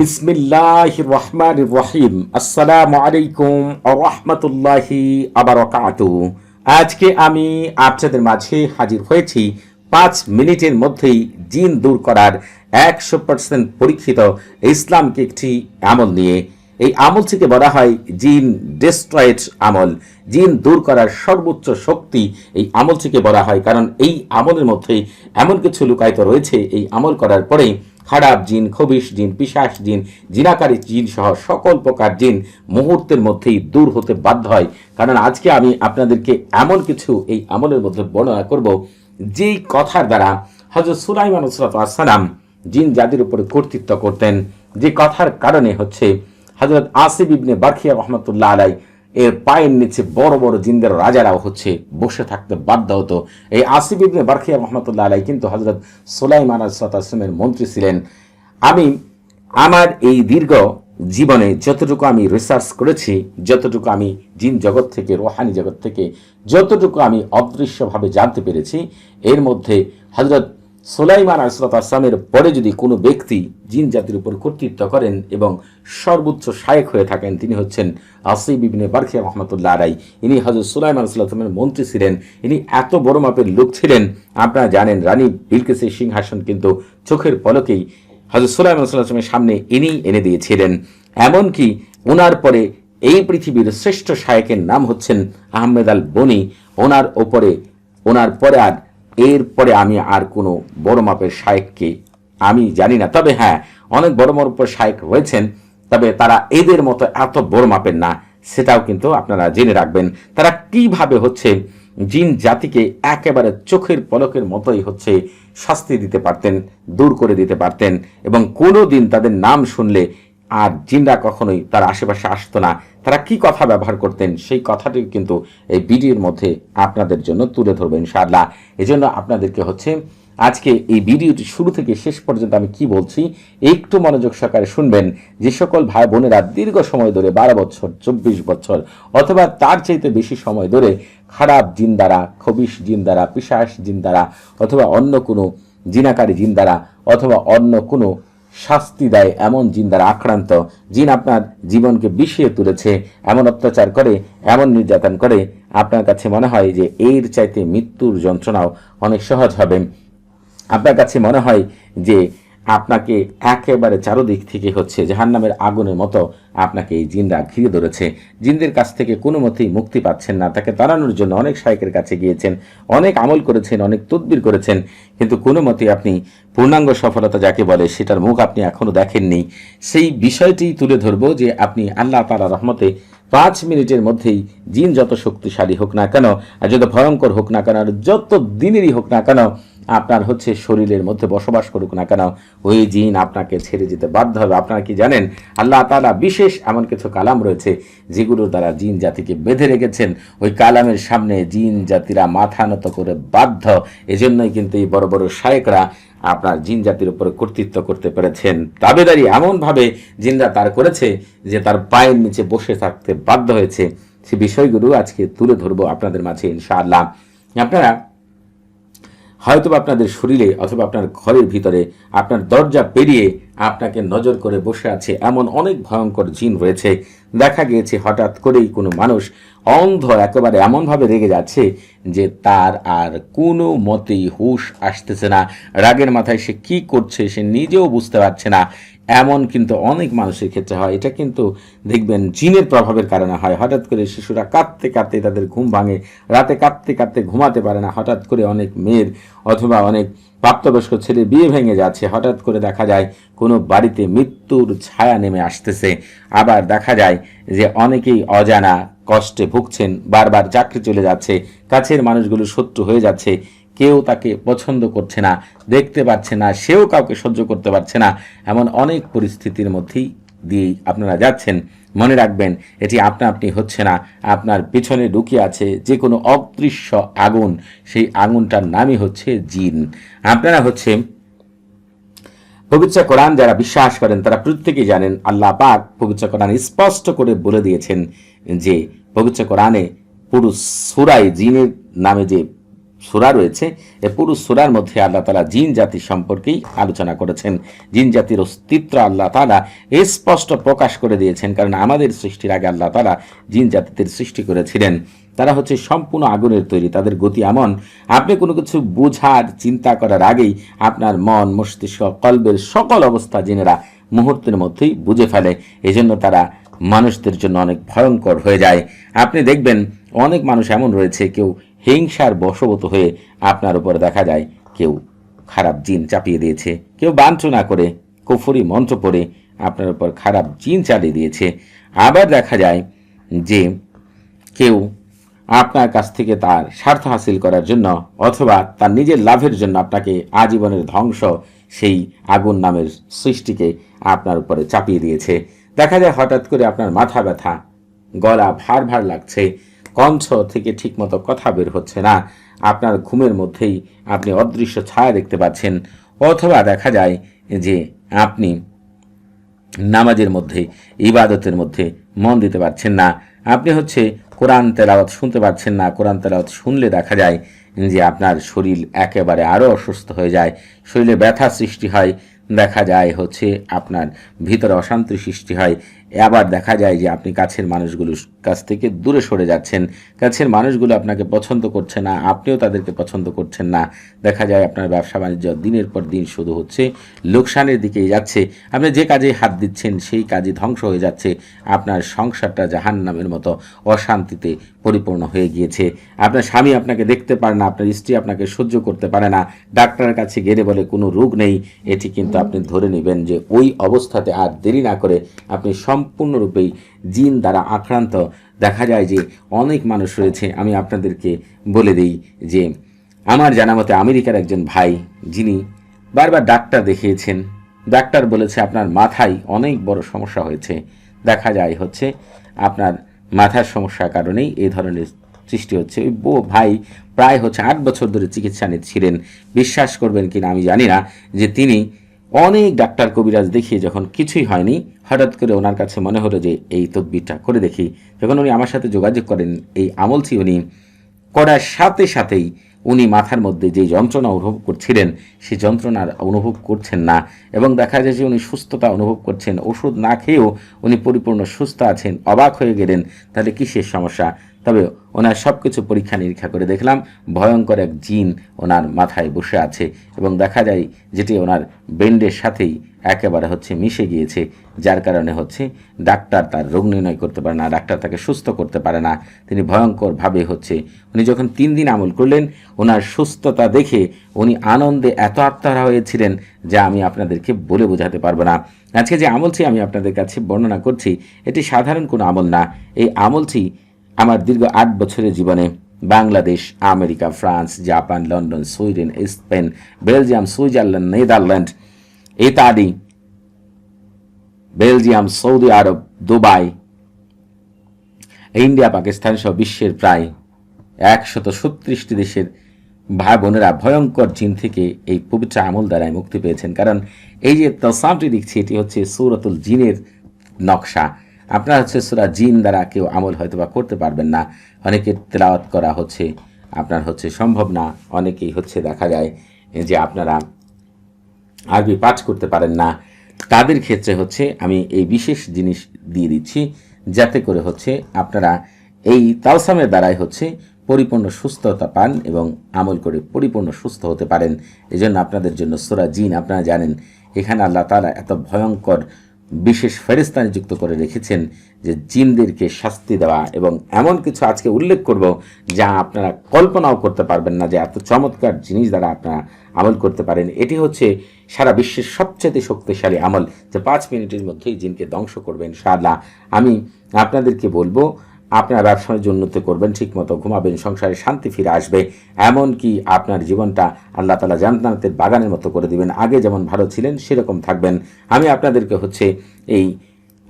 বিসমিল্লাহ রহমান রহিম। আসসালামু আলাইকুম রহমতুল্লাহি আবারকাত আজকে আমি আপনাদের মাঝে হাজির হয়েছি পাঁচ মিনিটের মধ্যেই জিন দূর করার একশো পার্সেন্ট পরীক্ষিত ইসলামকে একটি আমল নিয়ে। এই আমলটিকে বলা হয় জিন ডেস্ট্রয়েড আমল। জিন দূর করার সর্বোচ্চ শক্তি এই আমলটিকে বলা হয়। কারণ এই আমলের মধ্যে এমন কিছু লুকায়িত রয়েছে। এই আমল করার পরেই খারাপ জিন, খবিশ জিন পিশাস জিন, জিনাকারী জিন সহ সকল প্রকার জিন মুহূর্তের মধ্যেই দূর হতে বাধ্য হয়। কারণ আজকে আমি আপনাদেরকে এমন কিছু এই আমলের মধ্যে বর্ণনা করব, যেই কথার দ্বারা হজরত সুলাইমান সালাম জিন জাতির উপরে কর্তৃত্ব করতেন। যে কথার কারণে হচ্ছে হজরত আসিফ ইবনে বারখিয়া রহমতুল্লাহ আলাই এর পায়ের নিচে বড় বড় জিন্দের রাজারাও হচ্ছে বসে থাকতে বাধ্য হতো। এই আসিফ ইবনে বারখিয়া রহমতুল্লাহ আলাই কিন্তু হজরত সোলাইমান আসলামের মন্ত্রী ছিলেন। আমি, আমার এই দীর্ঘ জীবনে যতটুকু আমি রিসার্চ করেছি, যতটুকু আমি জিন জগৎ থেকে, রোহানি জগৎ থেকে, যতটুকু আমি অদৃশ্যভাবে জানতে পেরেছি, এর মধ্যে হজরত সোলাইমান আসরত আসলামের পরে যদি কোনো ব্যক্তি জিন জাতির উপর কর্তৃত্ব করেন এবং সর্বোচ্চ শায়েক হয়ে থাকেন, তিনি হচ্ছেন আসিব ইবনে বারখিয়া রহমতুল্লাহ আলাই ইনি হজরত সুলাইমান আসলামের মন্ত্রী ছিলেন। ইনি এত বড় মাপের লোক ছিলেন। আপনারা জানেন রানী বিলকেসের সিংহাসন কিন্তু চোখের পলকেই হজরত সুলাইমান আসলামের সামনে ইনি এনে দিয়েছিলেন। এমনকি ওনার পরে এই পৃথিবীর শ্রেষ্ঠ শায়েকের নাম হচ্ছেন আহমেদ আল বনি ওনার ওপরে, ওনার পরে আর এরপরে আমি আর কোনো বড় মাপের শায়েককে আমি জানি না। তবে হ্যাঁ অনেক বড় মাপের শায়েক রয়েছেন, তবে তারা এদের মতো এত বড় মাপের না, সেটাও কিন্তু আপনারা জেনে রাখবেন। তারা কীভাবে হচ্ছে জিন জাতিকে একেবারে চোখের পলকের মতোই হচ্ছে শাস্তি দিতে পারতেন, দূর করে দিতে পারতেন এবং কোনো দিন তাদের নাম শুনলে আর জিনরা কখনোই তার আশেপাশে আসতো না। তারা কি কথা ব্যবহার করতেন সেই কথাটি কিন্তু এই ভিডিওর মধ্যে আপনাদের জন্য তুলে ধরবো ইনশাআল্লাহ। এজন্য আপনাদেরকে হচ্ছে আজকে এই ভিডিওটি শুরু থেকে শেষ পর্যন্ত আমি কি বলছি, একটু মনোযোগ সহকারে শুনবেন। যে সকল ভাই বোনেরা দীর্ঘ সময় ধরে বারো বছর, চব্বিশ বছর অথবা তার চাইতে বেশি সময় ধরে খারাপ জিন দ্বারা খবিশ জিন দ্বারা পিসাস জিন দ্বারা অথবা অন্য কোনো জিনাকারী জিন দ্বারা অথবা অন্য কোনো শাস্তি দেয় এমন জিন দ্বারা আক্রান্ত। জিন আপনার জীবনকে বিষিয়ে তুলেছে, এমন অত্যাচার করে, এমন নির্যাতন করে। আপনার কাছে মনে হয় যে এর চাইতে মৃত্যুর যন্ত্রণাও অনেক সহজ হবে। আপনার কাছে মনে হয় যে আপনাকে একেবারে চারোদিক থেকে হচ্ছে জাহান্নামের আগুনের মতো আপনাকে এই জিনরা ঘিরে ধরেছে। জিনদের কাছ থেকে কোনো মতেই মুক্তি পাচ্ছেন না। তাকে তাড়ানোর জন্য অনেক শায়কের কাছে গিয়েছেন, অনেক আমল করেছেন, অনেক তদবির করেছেন। কিন্তু কোনো মতেই আপনি পূর্ণাঙ্গ সফলতা যাকে বলে সেটার মুখ আপনি এখনও দেখেননি। সেই বিষয়টি তুলে ধরবো যে আপনি আল্লাহ তালা রহমতে পাঁচ মিনিটের মধ্যেই জিন যত শক্তিশালী হোক না কেন, আর যত ভয়ঙ্কর হোক না কেন, আর যত দিনেরই হোক না কেন আপনার হচ্ছে শরীরের মধ্যে বসবাস করুক না কেন, ওই জিন আপনাকে ছেড়ে যেতে বাধ্য হবে। আপনারা কি জানেন? আল্লাহ তালা বিশেষ এমন কিছু কালাম রয়েছে যেগুলোর দ্বারা জিন জাতিকে বেঁধে রেখেছেন। ওই কালামের সামনে জিন জাতিরা মাথা নত করে বাধ্য। এজন্যই কিন্তু এই বড় বড় শায়েকরা আপনার জিন জাতির উপরে কর্তৃত্ব করতে পেরেছেন। দাবেদারি এমনভাবে জিনরা তার করেছে যে তার পায়ের নিচে বসে থাকতে বাধ্য হয়েছে। সে বিষয়গুলো আজকে তুলে ধরবো আপনাদের মাঝে ইনশাআল্লাহ। আপনারা হয়তো আপনাদের শরীরে অথবা আপনার ঘরের ভিতরে আপনার দরজা পেরিয়ে আপনাকে নজর করে বসে আছে এমন অনেক ভয়ঙ্কর জিন রয়েছে। দেখা গিয়েছে হঠাৎ করেই কোনো মানুষ অন্ধ একেবারে এমনভাবে রেগে যাচ্ছে যে তার আর কোনো মতেই হুশ আসতেছে না। রাগের মাথায় সে কি করছে সে নিজেও বুঝতে পারছে না। এমন কিন্তু অনেক মানুষের ক্ষেত্রে হয়। এটা কিন্তু দেখবেন জিনের প্রভাবের কারণে হয়। হঠাৎ করে শিশুরা কাঁদতে কাঁদতে তাদের ঘুম ভাঙে। রাতে কাঁদতে কাঁদতে ঘুমাতে পারে না। হঠাৎ করে অনেক মেয়ের অথবা অনেক প্রাপ্তবয়স্ক ছেলে বিয়ে ভেঙে যাচ্ছে। হঠাৎ করে দেখা যায় কোনো বাড়িতে মৃত্যুর ছায়া নেমে আসতেছে। আবার দেখা যায় যে অনেকেই অজানা কষ্টে ভুগছেন। বারবার চাকরি চলে যাচ্ছে। কাছের মানুষগুলো শত্রু হয়ে যাচ্ছে। কেউ তাকে পছন্দ করছে না, দেখতে পাচ্ছে না, সেও কাউকে সহ্য করতে পারছে না, এমন অনেক পরিস্থিতির মধ্যেই দিয়েই আপনারা যাচ্ছেন। মনে রাখবেন, এটি আপনা আপনি হচ্ছে না, আপনার পিছনে লুকিয়ে আছে যে কোনো অদৃশ্য আগুন, সেই আগুনটার নামই হচ্ছে জিন। আপনারা হচ্ছে পবিত্র কোরআন যারা বিশ্বাস করেন, তারা প্রত্যেকেই জানেন, আল্লাহ পাক পবিত্র কোরআন স্পষ্ট করে বলে দিয়েছেন যে, পবিত্র কোরআনে পুরো সুরাই জিনের নামে যে সুরা রয়েছে, এ পুরো সুরার মধ্যে আল্লাহ তালা জিন জাতি সম্পর্কেই আলোচনা করেছেন। জিন জাতির অস্তিত্ব আল্লাহ তালা স্পষ্ট প্রকাশ করে দিয়েছেন, কারণ আমাদের সৃষ্টির আগে আল্লাহ তালা জিন জাতিদের সৃষ্টি করেছিলেন। তারা হচ্ছে সম্পূর্ণ আগুনের তৈরি, তাদের গতি এমন। আপনি কোনো কিছু বোঝার, চিন্তা করার আগেই আপনার মন, মস্তিষ্ক কল্পের সকল অবস্থা জিনেরা মুহূর্তের মধ্যেই বুঝে ফেলে। এজন্য তারা মানুষদের জন্য অনেক ভয়ঙ্কর হয়ে যায়। আপনি দেখবেন অনেক মানুষ এমন রয়েছে, কেউ হিংসার বশবত হয়ে আপনার উপর দেখা যায়, কেউ খারাপ জিন চাপিয়ে দিয়েছে, কেউ বাঞ্ছনা করে, কুফুরি মন্ত্র পড়ে আপনার উপর খারাপ জিন চালিয়ে দিয়েছে। আবার দেখা যায় যে কেউ আপনার কাছ থেকে তার স্বার্থ হাসিল করার জন্য অথবা তার নিজের লাভের জন্য আপনাকে আজীবনের ধ্বংস সেই আগুন নামের সৃষ্টিকে আপনার উপরে চাপিয়ে দিয়েছে। দেখা যায় হঠাৎ করে আপনার মাথা ব্যথা, গলা ভার ভার লাগছে কণ্ঠ থেকে ঠিকমতো কথা বের হচ্ছে না। আপনার ঘুমের মধ্যেই আপনি অদৃশ্য ছায়া দেখতে পাচ্ছেন। অথবা দেখা যায় যে আপনি নামাজের মধ্যে, ইবাদতের মধ্যে মন দিতে পারছেন না। আপনি হচ্ছে কোরআন তেলাওয়াত শুনতে পারছেন না। কোরআন তেলাওয়াত শুনলে দেখা যায় যে আপনার শরীর একেবারে আরও অসুস্থ হয়ে যায়। শরীরে ব্যথা সৃষ্টি হয়। দেখা যায় হচ্ছে আপনার ভিতরে অশান্তি সৃষ্টি হয়। আবার দেখা যায় যে আপনি কাছের মানুষগুলোর কাছ থেকে দূরে সরে যাচ্ছেন। কাছের মানুষগুলো আপনাকে পছন্দ করছে না, আপনিও তাদেরকে পছন্দ করছেন না। দেখা যায় আপনার ব্যবসা বাণিজ্য দিনের পর দিন শুধু হচ্ছে, লোকসানের দিকেই যাচ্ছে। আপনি যে কাজে হাত দিচ্ছেন, সেই কাজে ধ্বংস হয়ে যাচ্ছে। আপনার সংসারটা জাহান নামের মতো অশান্তিতে পরিপূর্ণ হয়ে গিয়েছে। আপনার স্বামী আপনাকে দেখতে পারে না, আপনার স্ত্রী আপনাকে সহ্য করতে পারে না। ডাক্তারের কাছে গেলে বলে, কোনো রোগ নেই। এটি কিন্তু আপনি ধরে নেবেন যে ওই অবস্থাতে আর দেরি না করে আপনি সম্পূর্ণরূপেই জিন দ্বারা আক্রান্ত। দেখা যায় যে অনেক মানুষ রয়েছে, আমি আপনাদেরকে বলে দিই যে আমার জানা মতে আমেরিকার একজন ভাই, যিনি বারবার ডাক্তার দেখিয়েছেন। ডাক্তার বলেছে আপনার মাথায় অনেক বড় সমস্যা হয়েছে। দেখা যায় হচ্ছে আপনার মাথার সমস্যার কারণেই এই ধরনের সৃষ্টি হচ্ছে। ওই বউ ভাই প্রায় হচ্ছে আট বছর ধরে চিকিৎসা নিচ্ছিলেন। বিশ্বাস করবেন কিনা আমি জানি না যে তিনি অনেক ডাক্তার কবিরাজ দেখিয়ে যখন কিছুই হয়নি, হঠাৎ করে ওনার কাছে মনে হলো যে এই তদবিরটা করে দেখি। যখন উনি আমার সাথে যোগাযোগ করেন, এই আমলটি উনি করার সাথে সাথেই উনি মাথার মধ্যে যে যন্ত্রণা অনুভব করছিলেন সেই যন্ত্রণার অনুভব করছেন না। এবং দেখা যায় যে উনি সুস্থতা অনুভব করছেন। ওষুধ না খেয়েও উনি পরিপূর্ণ সুস্থ আছেন, অবাক হয়ে গেলেন। তাহলে কিসের সমস্যা? তবে ওনার সব কিছু পরীক্ষা নিরীক্ষা করে দেখলাম, ভয়ঙ্কর এক জিন ওনার মাথায় বসে আছে। এবং দেখা যায় যেটি ওনার বেন্ডের সাথেই একেবারে হচ্ছে মিশে গিয়েছে, যার কারণে হচ্ছে ডাক্তার তার রোগ নির্ণয় করতে পারে না, ডাক্তার তাকে সুস্থ করতে পারে না। তিনি ভয়ঙ্করভাবে হচ্ছে উনি যখন তিন দিন আমল করলেন, ওনার সুস্থতা দেখে উনি আনন্দে এত আত্মহারা হয়েছিলেন যা আমি আপনাদেরকে বলে বোঝাতে পারব না। আজকে যে আমলটি আমি আপনাদের কাছে বর্ণনা করছি, এটি সাধারণ কোনো আমল না। এই আমলটি আমার দীর্ঘ আট বছরের জীবনে Bangladesh, America, France, Japan, London, Sweden, Spain, Belgium, Switzerland, Netherland ইত্যাদি Belgium, Saudi Arab, Dubai, India, Pakistan সহ বিশ্বের প্রায় একশত ছত্রিশটি দেশের ভাই বোনেরা ভয়ঙ্কর জিন থেকে এই পবিত্র আমল দ্বারাই মুক্তি পেয়েছেন। কারণ এই যে তসামটি দেখছি, এটি হচ্ছে সৌরতুল জিনের নকশা। আপনারা হচ্ছে সুরা জিন দ্বারা কেউ আমল হয়তো বা করতে পারবেন না। অনেকের তেলাওয়াত করা হচ্ছে, আপনার হচ্ছে সম্ভব না। অনেকেই হচ্ছে দেখা যায় যে আপনারা আরবি পাঠ করতে পারেন না। তাদের ক্ষেত্রে হচ্ছে আমি এই বিশেষ জিনিস দিয়ে দিচ্ছি, যাতে করে হচ্ছে আপনারা এই তালসামের দ্বারাই হচ্ছে পরিপূর্ণ সুস্থতা পান এবং আমল করে পরিপূর্ণ সুস্থ হতে পারেন। এজন্য আপনাদের জন্য সোরা জিন, আপনারা জানেন, এখানে আল্লাহ তালা এত ভয়ঙ্কর বিশেষ ফেরিস্তা নিযুক্ত করে রেখেছেন যে জিনদেরকে শাস্তি দেওয়া এবং এমন কিছু আজকে উল্লেখ করব যা আপনারা কল্পনাও করতে পারবেন না যে এত চমৎকার জিনিস দ্বারা আপনারা আমল করতে পারেন। এটি হচ্ছে সারা বিশ্বের সবচেয়ে শক্তিশালী আমল যে পাঁচ মিনিটের মধ্যেই জিনকে ধ্বংস করবেন ইনশাআল্লাহ। আমি আপনাদেরকে বলব আপনার ব্যবসা বাণিজ্য উন্নতি করবেন, ঠিকমতো ঘুমাবেন, সংসারে শান্তি ফিরে আসবে এমন কি আপনার জীবনটা আল্লাহ তালা জান্নাতের বাগানের মতো করে দিবেন। আগে যেমন ভালো ছিলেন, সেরকম থাকবেন। আমি আপনাদেরকে হচ্ছে এই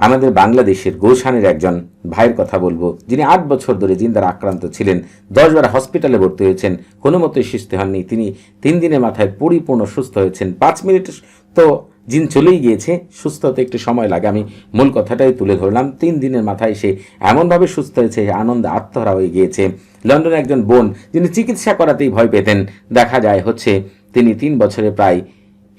আমাদের বাংলাদেশের গোসানের একজন ভাইয়ের কথা বলব, যিনি আট বছর ধরে জিন্দার আক্রান্ত ছিলেন, দশবার হসপিটালে ভর্তি হয়েছেন কোনো মতোই সুস্থ হননি। তিনি তিন দিনের মাথায় পরিপূর্ণ সুস্থ হয়েছেন। পাঁচ মিনিট তো জিন চলেই গিয়েছে সুস্থ হতে একটু সময় লাগে। আমি মূল কথাটাই তুলে ধরলাম। তিন দিনের মাথায় সে এমনভাবে সুস্থ হয়েছে, আনন্দে আত্মহারা হয়ে গিয়েছে। লন্ডনে একজন বোন, যিনি চিকিৎসা করাতেই ভয় পেতেন। দেখা যায় হচ্ছে তিনি তিন বছরে প্রায়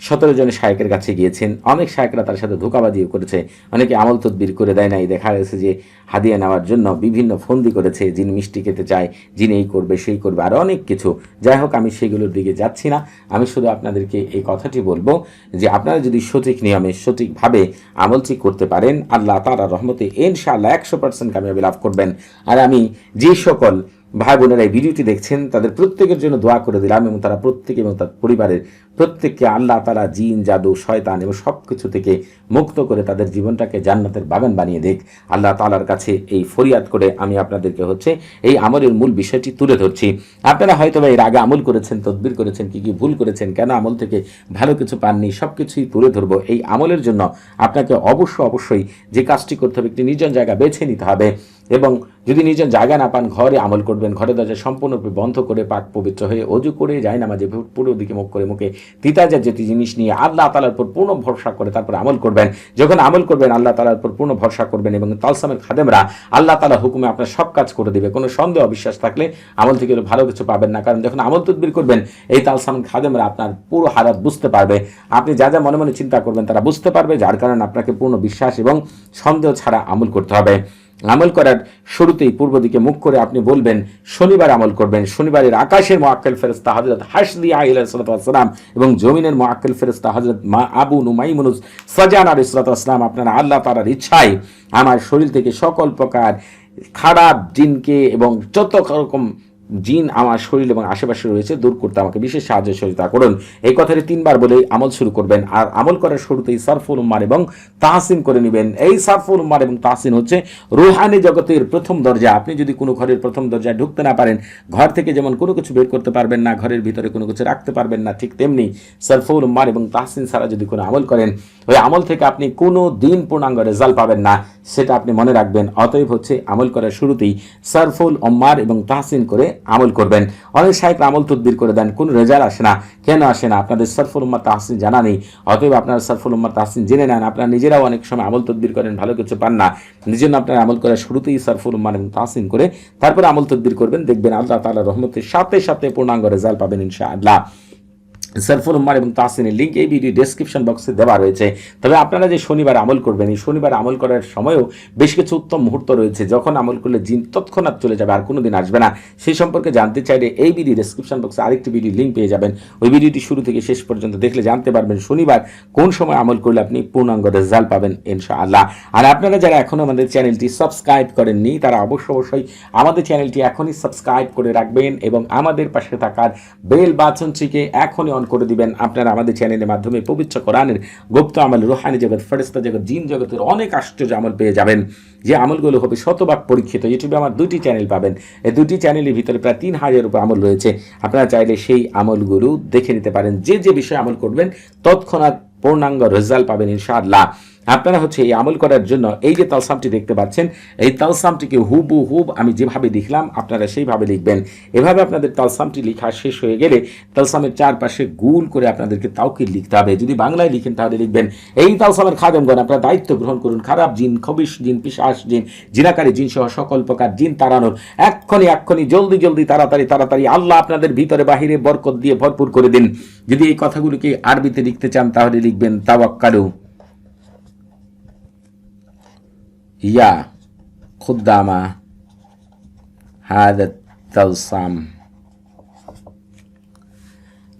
সতেরো জনের শায়কের কাছে গিয়েছেন। অনেক শায়করা তার সাথে ধোকাবাজিও করেছে। অনেকে আমল তদবির করে দেয় নাই। দেখা গেছে যে হাদিয়া নেওয়ার জন্য বিভিন্ন ফন্দি করেছে। যিনি মিষ্টি খেতে চায়, যিনি এই করবে, সেই করবে, আর অনেক কিছু। যাই হোক, আমি সেগুলোর দিকে যাচ্ছি না। আমি শুধু আপনাদেরকে এই কথাটি বলব যে আপনারা যদি সঠিক নিয়মে, সঠিকভাবে আমলটি করতে পারেন, আল্লাহ তারা রহমতে ইনশাআল্লাহ একশো পার্সেন্ট কামিয়াবি লাভ করবেন। আর আমি যে সকল ভাই বোনেরা এই ভিডিওটি দেখছেন, তাদের প্রত্যেকের জন্য দোয়া করে দিলাম এবং তারা প্রত্যেকে এবং তার পরিবারের প্রত্যেককে আল্লাহ তালা জিন, জাদু, শয়তান এবং সব কিছু থেকে মুক্ত করে তাদের জীবনটাকে জান্নাতের বাগান বানিয়ে দেখ আল্লাহ তালার কাছে এই ফরিয়াদ করে আমি আপনাদেরকে হচ্ছে এই আমলের মূল বিষয়টি তুলে ধরছি। আপনারা হয়তো এর আগে আমল করেছেন, তদবির করেছেন, কি কি ভুল করেছেন, কেন আমল থেকে ভালো কিছু পাননি সব কিছুই তুলে ধরবো। এই আমলের জন্য আপনাকে অবশ্য অবশ্যই যে কাজটি করতে হবে, একটি নির্জন জায়গা বেছে নিতে হবে এবং যদি নিজের জায়গা না পান, ঘরে আমল করবেন ঘরে দরজা সম্পূর্ণরূপে বন্ধ করে পাক পবিত্র হয়ে অজু করে যায় নামাজে পুরো দিকে মুখ করে মুখে তিতা যেটি জিনিস নিয়ে আল্লাহ তালার উপর পূর্ণ ভরসা করে তারপর আমল করবেন। যখন আমল করবেন, আল্লাহ তালার উপর পূর্ণ ভরসা করবেন এবং তালসামের খাদেমরা আল্লাহ তালা হুকুমে আপনার সব কাজ করে দেবে। কোনো সন্দেহ, অবিশ্বাস থাকলে আমল থেকে ভালো কিছু পাবেন না। কারণ যখন আমল তদবির করবেন, এই তালসামের খাদেমরা আপনার পুরো হারাত বুঝতে পারবে। আপনি যা যা মনে মনে চিন্তা করবেন, তারা বুঝতে পারবে, যার কারণে আপনাকে পূর্ণ বিশ্বাস এবং সন্দেহ ছাড়া আমল করতে হবে। আমল করার শুরুতেই পূর্ব দিকে মুখ করে আপনি বলবেন, শনিবার আমল করবেন। শনিবারের আকাশের মোয়াক্কেল ফেরস্তা হজরত হাসদি আহিলাম এবং জমিনের মোয়াক্কেল ফেরস্তা হজরত মা আবু নুমাইমুনুস সাজান আল ইসলাতাম আপনারা আল্লাহ তালার ইচ্ছায় আমার শরীর থেকে সকল প্রকার খারাপ জিনকে এবং যত রকম জিন আমার শরীর এবং আশেপাশে রয়েছে, দূর করতে আমাকে বিশেষ সাহায্য সহযোগিতা করুন। এই কথাটি তিনবার বলে আমল শুরু করবেন। আর আমল করার শুরুতেই সারফুল উম্মার এবং তাহসিন করে নেবেন। এই সারফুল উম্মার এবং তাহসিন হচ্ছে রুহানি জগতের প্রথম দরজা। আপনি যদি কোনো ঘরের প্রথম দরজায় ঢুকতে না পারেন, ঘর থেকে যেমন কোনো কিছু বের করতে পারবেন না, ঘরের ভিতরে কোনো কিছু রাখতে পারবেন না, ঠিক তেমনি সারফুল উম্মার এবং তাহসিন ছাড়া যদি কোনো আমল করেন, ওই আমল থেকে আপনি কোনো দিন পূর্ণাঙ্গ রেজাল্ট পাবেন না, সেটা আপনি মনে রাখবেন। অতএব হচ্ছে আমল করার শুরুতেই সারফুল উম্মার এবং তাহসিন করে আমল করবেন। অনেক সাহেব আমল তদবির করে দেন, কোনো রেজাল্ট আসে না। কেন আসে না? আপনাদের সরফুল উম্মা তাহসিন জানা নেই। অতএব আপনারা সরফুল উম্মা তাহসিন জেনে নেন। আপনারা নিজেরাও অনেক সময় আমল তদবির করেন, ভালো কিছু পান না। নিজের জন্য আপনারা আমল করার শুরুতেই সরফুল উম্মান তাহসিন করে, তারপরে আমল তদবির করবেন, দেখবেন আল্লাহ তালা রহমতের সাথে সাথে পূর্ণাঙ্গ রেজাল্ট পাবেন ইনশাআল্লাহ। সারফুল উম্মার এবং তাহসিনের লিঙ্ক এই ভিডিও ডেসক্রিপশন বক্সে দেওয়া রয়েছে। তবে আপনারা যে শনিবার আমল করবেন, এই শনিবার আমল করার সময়ও বেশ কিছু উত্তম মুহূর্ত রয়েছে। যখন আমল করলে জিন তৎক্ষণাৎ চলে যাবে, আর কোনো দিন আসবে না। সেই সম্পর্কে জানতে চাইলে এই ভিডিও ডেসক্রিপশন বক্সে আরেকটি ভিডিও লিঙ্ক পেয়ে যাবেন। ওই ভিডিওটি শুরু থেকে শেষ পর্যন্ত দেখলে জানতে পারবেন শনিবার কোন সময় আমল করলে আপনি পূর্ণাঙ্গ রেজাল্ট পাবেন, ইনশাআল্লাহ। আর আপনারা যারা এখনও আমাদের চ্যানেলটি সাবস্ক্রাইব করেননি, তারা অবশ্য অবশ্যই আমাদের চ্যানেলটি এখনই সাবস্ক্রাইব করে রাখবেন এবং আমাদের পাশে থাকার বেল বাচনটিকে এখনই অন করে দিবেন। আপনারা আমাদের চ্যানেলের মাধ্যমে পবিত্র কোরআনের গুপ্ত আমল, রোহানি জগৎ ফেরেস্তা জগৎ, জিন জগতের অনেক আশ্চর্য আমল পেয়ে যাবেন। যে আমলগুলো হবে শতভাগ পরীক্ষিত। ইউটিউবে আমার দুটি চ্যানেল পাবেন। এই দুটি চ্যানেলের ভিতরে প্রায় তিন হাজার উপর আমল রয়েছে। আপনারা চাইলে সেই আমলগুলো দেখে নিতে পারেন। যে যে বিষয়ে আমল করবেন, তৎক্ষণাৎ পূর্ণাঙ্গ রেজাল্ট পাবেন ইনশাআল্লাহ। আপনারা হচ্ছে এই আমল করার জন্য এই যে তালসামটি দেখতে পাচ্ছেন, এই তালসামটিকে হুবু হুব আমি যেভাবে লিখলাম আপনারা সেইভাবে লিখবেন। এভাবে আপনাদের তালসামটি লেখা শেষ হয়ে গেলে তালসামের চারপাশে গুল করে আপনাদেরকে তাওকিল লিখতে হবে। যদি বাংলায় লিখেন তাহলে লিখবেন, এই তালসামের খাদেমগণ, আপনারা দায়িত্ব গ্রহণ করুন। খারাপ জিন, খবিশ জিন পিসাস জিন, জিনাকারী জিন সহ সকল প্রকার জিন তাড়ানোর। এক্ষণি এক্ষণি জলদি জলদি, তাড়াতাড়ি তাড়াতাড়ি আল্লাহ আপনাদের ভিতরে বাহিরে বরকত দিয়ে ভরপুর করে দিন। যদি এই কথাগুলোকে আরবিতে লিখতে চান তাহলে লিখবেন, তাওয়াক্কালু। يا خدام هذا التلصم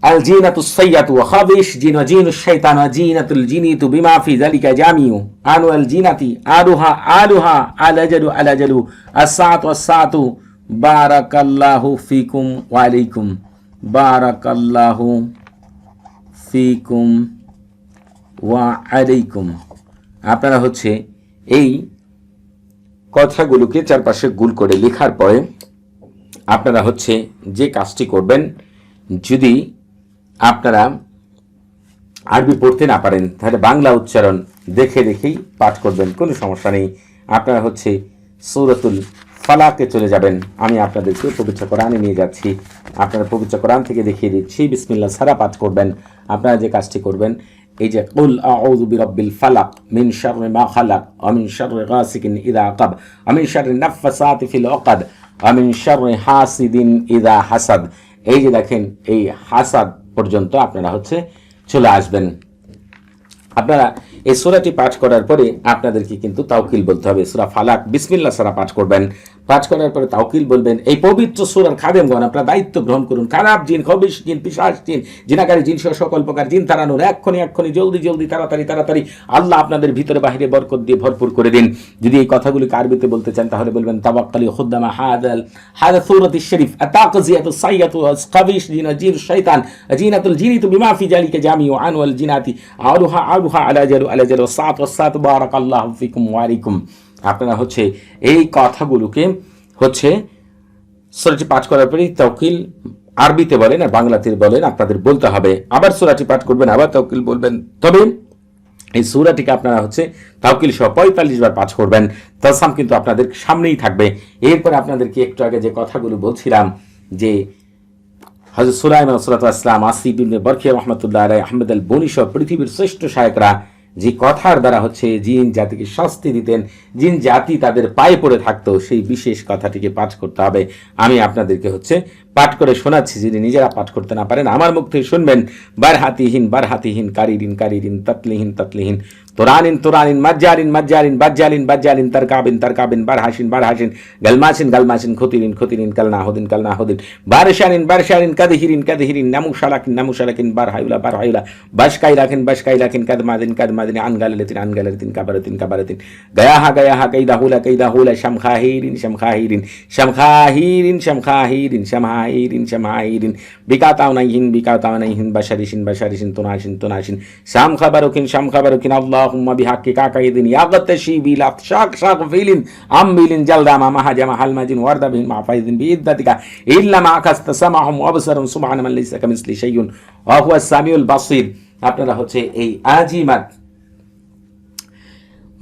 الجينة السيئة وخبش جين جين الشيطان جينة الجنيت بما في ذلك جامع أنو الجينة آلها آلها على جلو على جلو الساعة والساعة بارك الله فيكم وعليكم بارك الله فيكم وعليكم আপনারা হচ্ছে এই কথাগুলোকে চারপাশে গুল করে লেখার পরে আপনারা হচ্ছে যে কাজটি করবেন, যদি আপনারা আরবি পড়তে না পারেন, তাহলে বাংলা উচ্চারণ দেখে দেখেই পাঠ করবেন, কোনো সমস্যা নেই। আপনারা হচ্ছে সৌরতুল ফালাকে চলে যাবেন। আমি আপনাদেরকে পবিত্র কোরআনে নিয়ে যাচ্ছি। আপনারা পবিত্র কোরআন থেকে দেখিয়ে দিচ্ছি বিসমিল্লা সারা পাঠ করবেন। আপনারা যে কাজটি করবেন এই যে কুল আউযু বিরাব্বিল ফালাক মিন শাররি মা খালাক ওয়া মিন শাররি গাসিকিন ইযা আকাব ওয়া মিন শাররি নাফাসাতি ফিল উকাদ ওয়া মিন শাররি হাসিদিন ইযা হাসাদ এই যে দেখেন, এই হাসাদ পর্যন্ত আপনারা হচ্ছে চলে আসবেন। আপনারা এই সুরাটি পাঠ করার পরে আপনাদেরকে কিন্তু তাওকিল বলতে হবে। সুরা ফালাক বিসমিল্লা সারা পাঠ করবেন। পাঠ করার পরে তাওকিল বলবেন, এই পবিত্র সুরার খাদেমগণ, আপনারা দায়িত্ব গ্রহণ করুন। খারাপ জিন খবিস জিন পিসাস জিন, জিনাকারী জিন সহ সকল প্রকার জিন তাড়ানোর এক্ষণি এক্ষণি জলদি জলদি, তাড়াতাড়ি তাড়াতাড়ি। আল্লাহ আপনাদের ভিতরে বাহিরে বরকত দিয়ে ভরপুর করে দিন। যদি এই কথাগুলি আরবিতে বলতে চান, তাহলে বলবেন তাবাক্কালি খুদ্দামা হাদাল, হাদা সুরত শরীফ, আতাকজিয়াতু সাইয়াতু খাবিস জিন জিন শয়তান, জিনাতুল জিনিতু বিমা ফি জালিকা আনওয়াল জিনাতি, আরুহা আরুহা আলা আপনারা হচ্ছে এই কথাগুলোকে হচ্ছে সুরাটি পাঠ করার পরেই তৌকিল আরবিতে বলেন আর বাংলাতে বলেন, আপনাদের বলতে হবে। আবার সুরাটি পাঠ করবেন, আবার তৌকিল বলবেন। তবে এই সুরাটিকে আপনারা হচ্ছে তাওকিল সহ পঁয়তাল্লিশ বার পাঠ করবেন। তাসাম কিন্তু আপনাদের সামনেই থাকবে। এরপরে আপনাদেরকে একটু আগে যে কথাগুলো বলছিলাম, যে হজরত সুলাইমান সালাত আসলাম আসিফ ইবনে বরখিয়া রহমতুল্লাহ আলাই আহমেদ আল বনি সহ পৃথিবীর শ্রেষ্ঠ শায়করা যে কথার দ্বারা হচ্ছে জিন জাতিকে শাস্তি দিতেন, জিন জাতি তাদের পায়ে পড়ে থাকতো, সেই বিশেষ কথাটিকে পাঠ করতে হবে। আমি আপনাদেরকে হচ্ছে পাঠ করে শোনাচ্ছি, যদি নিজেরা পাঠ করতে না পারেন, আমার মুখ থেকে শুনবেন বার হাতিহীন বার হাতিহীন কারিরিন কারিরিন, ততলিহীন ততলিহীন, তোরানিন তোরানিন মজ্জারিন মজ্জারিন বাজ্জালিন বাজ্জালিন, তারকাবিন তারকাবিন বার হাসিন বার হাসিন গলমাসিন গলমাসিন, খতিরিন খতিরিন কালনা হদিন কালনা হদিন বারশারিন বারশারিন কাদহিরিন কাদহিরিন, নামুশালাকিন নামুশালাকিন বার হাইলা বার হাইলা বাসকাই রাখিন বাসকাই রাখিন কাদমাদিন কাদমাদিন আনগালাতিন আনগালাতিন কাবারাতিন কাবারাতিন, গয়াহা গয়াহা কাইদা হুলা কাইদা হুলা শামখাহিরিন শামখাহিরিন শামখাহিরিন শামখাহিরিন শামহাহিরিন শামহাহিরিন বিকাতাওনাইহিন বিকাতাওনাইহিন বাশারিসিন বাশারিসিন তোনাসিন তোনাসিন শাম খাবারুকিন শাম খাবারুকিন আল্লাহুম্মা বিহাক্কি কাকাইদিন ইয়াগতাশি বিলাত শাক শাক ফিলিন আম বিলিন জালদা আমবিলিন জালদামা মাহাজামা হালমাজিন ওয়ারদাবিন মাফাইদিন বিইদ্দাতিকা। ইল্লা মা আকাস্তা সামাহুম ওয়াবসারুম সুবহানা মান লাইসা কামিসলি শাইউন। ওয়া হুয়া সামিউল বাসির। আপনারা হচ্ছে এই আজিমাত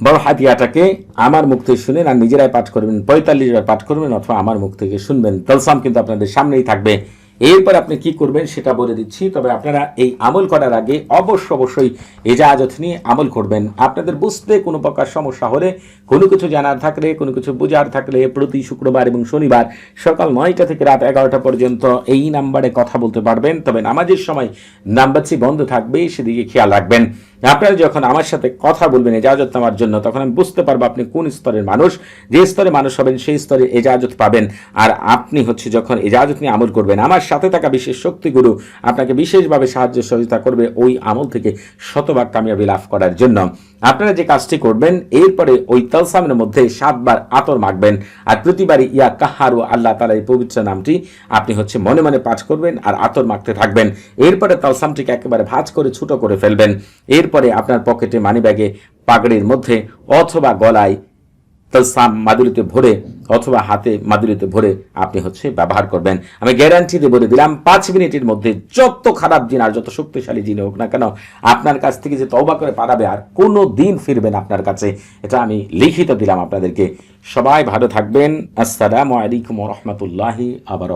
বড় হাতিয়াটাকে আমার মুখ থেকে শুনেন আর নিজেরাই পাঠ করবেন, পঁয়তাল্লিশ বার পাঠ করবেন অথবা আমার মুখ থেকে শুনবেন। তলসাম কিন্তু আপনাদের সামনেই থাকবে। এরপর আপনি কি করবেন সেটা বলে দিচ্ছি, তবে আপনারা এই আমল করার আগে অবশ্য অবশ্যই এজাজত নিয়ে আমল করবেন। আপনাদের বুঝতে কোনো প্রকার সমস্যা হলে, কোনো কিছু জানার থাকলে, কোনো কিছু বোঝার থাকলে প্রতি শুক্রবার এবং শনিবার সকাল নয়টা থেকে রাত এগারোটা পর্যন্ত এই নাম্বারে কথা বলতে পারবেন। তবে নামাজের সময় নাম্বারটি বন্ধ থাকবে, সেদিকে খেয়াল রাখবেন। আপনারা যখন আমার সাথে কথা বলবেন এজাজত নেওয়ার জন্য, তখন আমি বুঝতে পারব আপনি কোন স্তরের মানুষ। যে স্তরে মানুষ হবেন, সেই স্তরে এজাজত পাবেন। আর আপনি হচ্ছে যখন এজাজত নিয়ে আমল করবেন, আমার সাথে থাকা বিশেষ শক্তিগুরু আপনাকে বিশেষভাবে সাহায্য সহযোগিতা করবে ওই আমল থেকে শতভাগ কামিয়াবি লাভ করার জন্য। আপনারা যে কাজটি করবেন, এরপরে ওই তালসামের মধ্যে সাতবার আতর মাখবেন। আর প্রতিবারই, ইয়া কাহারু আল্লাহ তালা এই পবিত্র নামটি আপনি হচ্ছে মনে মনে পাঠ করবেন আর আতর মাখতে থাকবেন। এরপরে তালসামটিকে একেবারে ভাজ করে ছোট করে ফেলবেন। এরপরে আপনার পকেটে মানিব্যাগে পাগড়ির মধ্যে অথবা গলায় তালসাম মাদুরিতে ভরে অথবা হাতে মাদুরিতে ভরে আপনি হচ্ছে ব্যবহার করবেন। আমি গ্যারান্টি দিয়ে বলে দিলাম, পাঁচ মিনিটের মধ্যে যত খারাপ জিন আর যত শক্তিশালী জিন হোক না কেন, আপনার কাছ থেকে যে তওবা করে পারাবে আর কোনো দিন ফিরবেন আপনার কাছে, এটা আমি লিখিত দিলাম আপনাদেরকে। সবাই ভালো থাকবেন। আসসালামু আলাইকুম রহমতুল্লাহি আবার